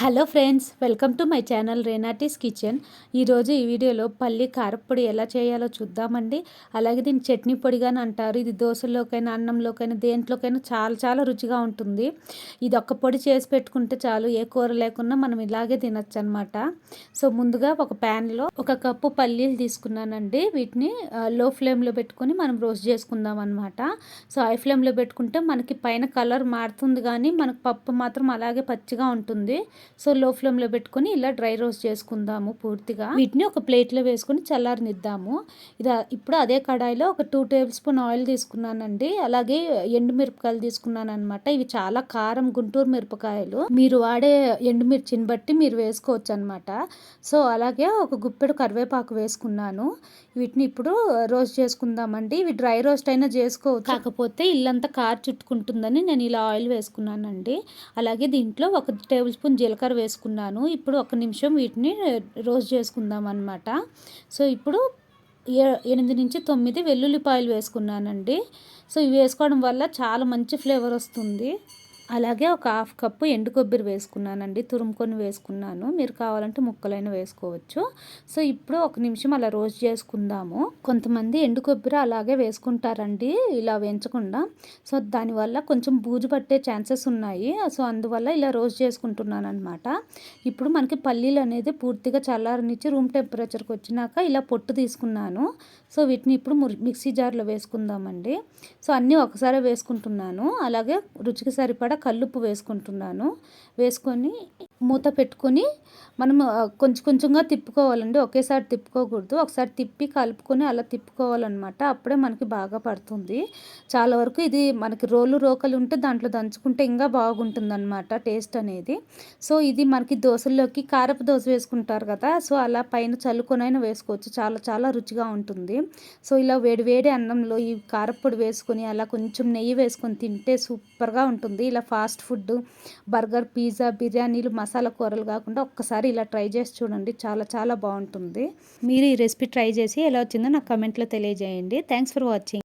Hello friends welcome to my channel రేనాటీస్ kitchen. ఈరోజు ఈ వీడియోలో పల్లి కారపొడి ఎలా చేయాలో చూద్దామండి. అలాగే దీన్ని చట్నీ పొడిగాని అంటారు. ఇది దోశలోకైనా అన్నంలోకైనా దేంట్లోకైనా చాలా చాలా రుచిగా ఉంటుంది. ఇది ఒక్క పొడి చేసి పెట్టుకుంటే చాలు. ఏ కూర లేకున్నా మనం ఇలాగే తినచ్చు అనమాట సో ముందుగా ఒక ప్యాన్లో ఒక కప్పు పల్లీలు తీసుకున్నానండి. వీటిని లో ఫ్లేమ్లో పెట్టుకొని మనం రోస్ట్ చేసుకుందాం అనమాట సో హై ఫ్లేమ్లో పెట్టుకుంటే మనకి పైన కలర్ మారుతుంది కానీ మనకు పప్పు మాత్రం అలాగే పచ్చిగా ఉంటుంది. సో లో ఫ్లేమ్లో పెట్టుకొని ఇలా డ్రై రోస్ట్ చేసుకుందాము పూర్తిగా. వీటిని ఒక ప్లేట్లో వేసుకొని చల్లారనిద్దాము. ఇది ఇప్పుడు అదే కడాయిలో ఒక టూ టేబుల్ స్పూన్ ఆయిల్ తీసుకున్నానండి. అలాగే ఎండు మిరపకాయలు తీసుకున్నాను అనమాట ఇవి చాలా కారం గుంటూరు మిరపకాయలు. మీరు వాడే ఎండుమిర్చిని బట్టి మీరు వేసుకోవచ్చు అనమాట సో అలాగే ఒక గుప్పెడు కరివేపాకు వేసుకున్నాను. వీటిని ఇప్పుడు రోస్ట్ చేసుకుందామండి. ఇవి డ్రై రోస్ట్ అయినా చేసుకోవచ్చు. కాకపోతే ఇల్లంతా కార్ చుట్టుకుంటుందని నేను ఇలా ఆయిల్ వేసుకున్నానండి. అలాగే దీంట్లో ఒక టేబుల్ స్పూన్ జీలకర్ర వేసుకున్నాను. ఇప్పుడు ఒక నిమిషం వీటిని రోస్ట్ చేసుకుందాం అనమాట సో ఇప్పుడు ఎనిమిది నుంచి తొమ్మిది వెల్లుల్లిపాయలు వేసుకున్నానండి. సో ఇవి వేసుకోవడం వల్ల చాలా మంచి ఫ్లేవర్ వస్తుంది. అలాగే ఒక హాఫ్ కప్పు ఎండు కొబ్బరి వేసుకున్నానండి. తురుముకొని వేసుకున్నాను. మీరు కావాలంటే ముక్కలైన వేసుకోవచ్చు. సో ఇప్పుడు ఒక నిమిషం అలా రోస్ట్ చేసుకుందాము. కొంతమంది ఎండు కొబ్బరి అలాగే వేసుకుంటారండి. ఇలా వేయించకుండా. సో దానివల్ల కొంచెం బూజు పట్టే ఛాన్సెస్ ఉన్నాయి. సో అందువల్ల ఇలా రోస్ట్ చేసుకుంటున్నాను అనమాట ఇప్పుడు మనకి పల్లీలు అనేది పూర్తిగా చల్లారనిచ్చి రూమ్ టెంపరేచర్కి వచ్చినాక ఇలా పొట్టు తీసుకున్నాను. సో వీటిని ఇప్పుడు మిక్సీ జార్లో వేసుకుందామండి. సో అన్నీ ఒకసారి వేసుకుంటున్నాను. అలాగే రుచికి సరిపడా కల్లుప్పు వేసుకుంటున్నాను. వేసుకొని మూత పెట్టుకొని మనం కొంచెం కొంచెంగా తిప్పుకోవాలండి. ఒకేసారి తిప్పుకోకూడదు. ఒకసారి తిప్పి కలుపుకొని అలా తిప్పుకోవాలన్నమాట. అప్పుడే మనకి బాగా పడుతుంది. చాలా వరకు ఇది మనకి రోలు రోకలు ఉంటే దాంట్లో దంచుకుంటే ఇంకా బాగుంటుంది అనమాట టేస్ట్ అనేది. సో ఇది మనకి దోశల్లోకి కారపు దోశ వేసుకుంటారు కదా సో అలా పైన చల్లుకొనైనా వేసుకోవచ్చు. చాలా చాలా రుచిగా ఉంటుంది. సో ఇలా వేడి వేడి అన్నంలో ఈ కారపొడి వేసుకొని అలా కొంచెం నెయ్యి వేసుకొని తింటే సూపర్గా ఉంటుంది. ఇలా ఫాస్ట్ ఫుడ్ బర్గర్ పిజ్జా బిర్యానీలు మసాలా కూరలు కాకుండా ఒక్కసారి ఇలా ట్రై చేసి చూడండి. చాలా చాలా బాగుంటుంది. మీరు ఈ రెసిపీ ట్రై చేసి ఎలా వచ్చిందో నాకు కమెంట్లో తెలియజేయండి. Thanks for watching.